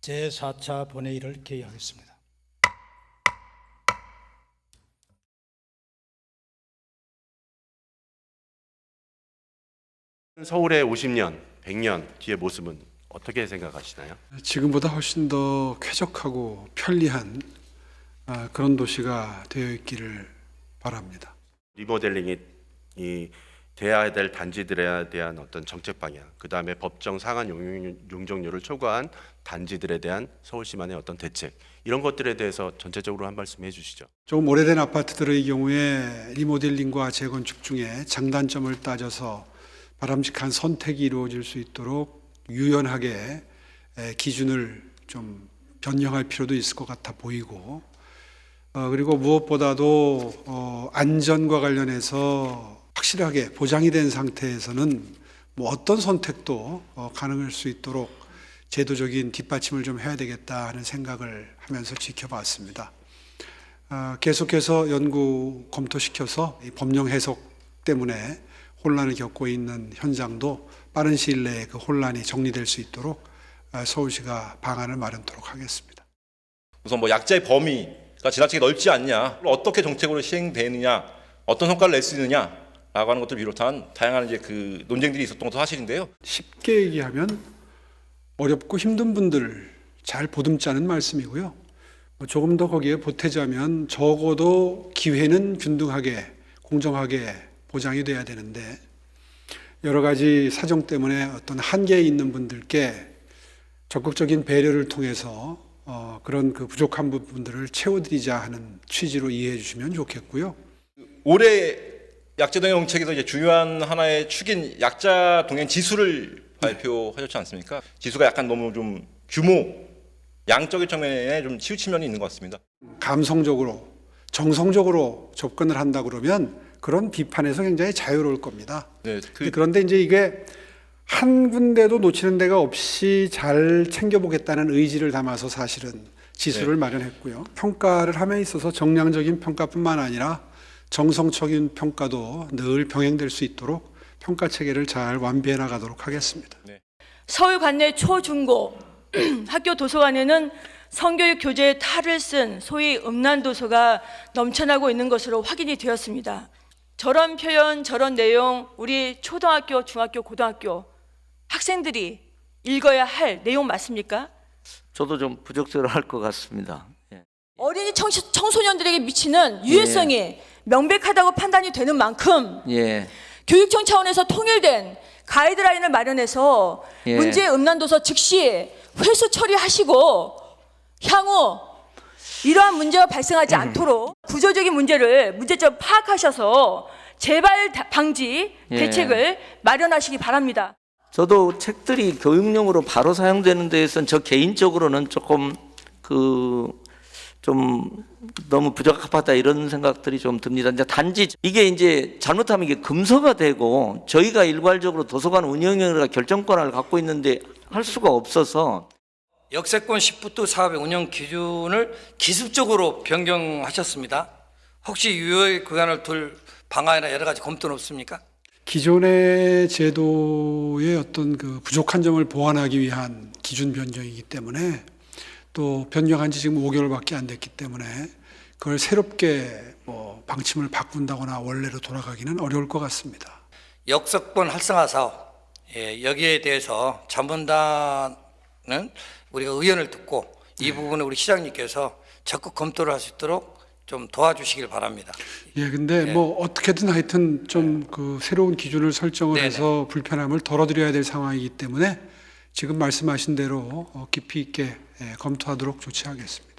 제4차 본회의를 개의하겠습니다. 서울의 50년, 100년 뒤의 모습은 어떻게 생각하시나요? 지금보다 훨씬 더 쾌적하고 편리한 아, 그런 도시가 되어 있기를 바랍니다. 리모델링이 이 돼야 될 단지들에 대한 어떤 정책 방향, 그 다음에 법정 상한 용- 용적률을 초과한 단지들에 대한 서울시만의 어떤 대책 이런 것들에 대해서 전체적으로 한 말씀 해주시죠. 조금 오래된 아파트들의 경우에 리모델링과 재건축 중에 장단점을 따져서 바람직한 선택이 이루어질 수 있도록 유연하게 에, 기준을 좀 변경할 필요도 있을 것 같아 보이고 어, 그리고 무엇보다도 어, 안전과 관련해서 확실하게 보장이 된 상태에서는 뭐 어떤 선택도 어, 가능할 수 있도록 제도적인 뒷받침을 좀 해야 되겠다 하는 생각을 하면서 지켜봤습니다. 아, 계속해서 연구 검토시켜서 이 법령 해석 때문에 혼란을 겪고 있는 현장도 빠른 시일 내에 그 혼란이 정리될 수 있도록 아, 서울시가 방안을 마련토록 하겠습니다. 우선 뭐 약자의 범위가 지나치게 넓지 않냐, 어떻게 정책으로 시행되느냐, 어떤 성과를 낼 수 있느냐 라고 하는 것들 비롯한 다양한 이제 그 논쟁들이 있었던 것도 사실인데요. 쉽게 얘기하면 어렵고 힘든 분들을 잘 보듬자는 말씀이고요. 뭐 조금 더 거기에 보태자면 적어도 기회는 균등하게 공정하게 보장이 돼야 되는데 여러 가지 사정 때문에 어떤 한계에 있는 분들께 적극적인 배려를 통해서 어, 그런 그 부족한 부분들을 채워드리자 하는 취지로 이해해 주시면 좋겠고요. 올해 약자 동행 정책에서 이제 중요한 하나의 축인 약자 동행 지수를 발표하셨지 않습니까? 지수가 약간 너무 좀 규모, 양적인 측면에 좀 치우친 면이 있는 것 같습니다. 감성적으로 정성적으로 접근을 한다 그러면 그런 비판에서 굉장히 자유로울 겁니다. 네, 그 그런데 이제 이게 한 군데도 놓치는 데가 없이 잘 챙겨보겠다는 의지를 담아서 사실은 지수를 네. 마련했고요. 평가를 함에 있어서 정량적인 평가뿐만 아니라 정성적인 평가도 늘 병행될 수 있도록 평가 체계를 잘 완비해 나가도록 하겠습니다. 서울 관내 초중고 학교 도서관에는 성교육 교재에 탈을 쓴 소위 음란 도서가 넘쳐나고 있는 것으로 확인이 되었습니다. 저런 표현, 저런 내용 우리 초등학교, 중학교, 고등학교 학생들이 읽어야 할 내용 맞습니까? 저도 좀 부적절할 것 같습니다. 예. 어린이 청소, 청소 년들에게 미치는 유해성이 명백하다고 판단이 되는 만큼 예. 교육청 차원에서 통일된 가이드라인을 마련해서 예. 문제의 음란도서 즉시 회수 처리하시고 향후 이러한 문제가 발생하지 음. 않도록 구조적인 문제를 문제점 파악하셔서 재발 다- 방지 예. 대책을 마련하시기 바랍니다. 저도 책들이 교육용으로 바로 사용되는 데에선 저 개인적으로는 조금 그 좀 너무 부적합하다 이런 생각들이 좀 듭니다. 이제 단지 이게 이제 잘못하면 이게 금서가 되고 저희가 일괄적으로 도서관 운영이라 결정권을 갖고 있는데 할 수가 없어서 역세권 10부트 사업의 운영 기준을 기습적으로 변경하셨습니다. 혹시 유효의 구간을 둘 방안이나 여러 가지 검토는 없습니까? 기존의 제도의 어떤 그 부족한 점을 보완하기 위한 기준 변경이기 때문에 또 변경한 지 지금 5개월밖에 안 됐기 때문에 그걸 새롭게 뭐 방침을 바꾼다거나 원래로 돌아가기는 어려울 것 같습니다. 역세권 활성화 사업 예, 여기에 대해서 자문단은 우리가 의견을 듣고 이 부분을 우리 시장님께서 적극 검토를 할 수 있도록 좀 도와주시길 바랍니다. 예, 근데 뭐 어떻게든 하여튼 좀 그 새로운 기준을 설정을 네네. 해서 불편함을 덜어드려야 될 상황이기 때문에 지금 말씀하신 대로 어, 깊이 있게 예, 검토하도록 조치하겠습니다.